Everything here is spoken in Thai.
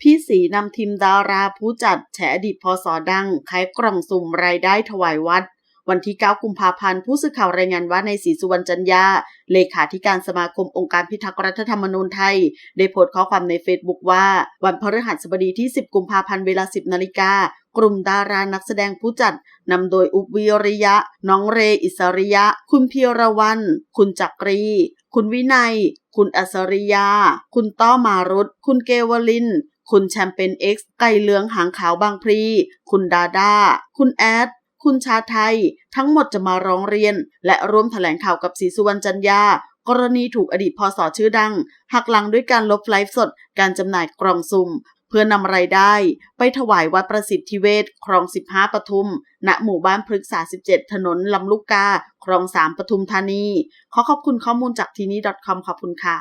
พี่สีนำทีมดาราผู้จัดแฉอดีตพศดังขายกล่องสุ่มรายได้ถวายวัด วันที่ 9 กุมภาพันธ์ ผู้สื่อข่าวรายงานว่าในศรีสุวรรณจันยา เลขาธิการสมาคมองค์การพิทักษ์รัฐธรรมนูญไทย ได้โพสต์ข้อความในเฟซบุ๊กว่า วันพฤหัสบดีที่ 10 กุมภาพันธ์เวลา 10 นาฬิกากลุ่มดารานักแสดงผู้จัดนำโดยอุบวิริยะ น้องเรอิสริยะ คุณเพียรวัน คุณจักรี คุณวินัย คุณอัศริยา คุณต้อมารุตคุณเกวลิน คุณแชมเปญเอ็กซ์ไก่เหลืองหางขาวบางพลี คุณดาดา คุณแอด คุณชาไทย ทั้งหมดจะมาร้องเรียน และร่วมแถลงข่าวกับศรีสุวรรณจันยากรณีถูกอดีตพศชื่อดัง หักหลังด้วยการลบไลฟ์สด การจำหน่ายกล่องสุ่ม เพื่อนำไรายได้ ไปถวายวัดประสิทธิเวชคลอง 15 ปทุม ณ หมู่บ้านพฤกษา 17 ถนนลำลูกกา คลอง 3 ปทุมธานี ขอขอบคุณข้อมูลจากทีนี้ .com ขอบคุณค่ะ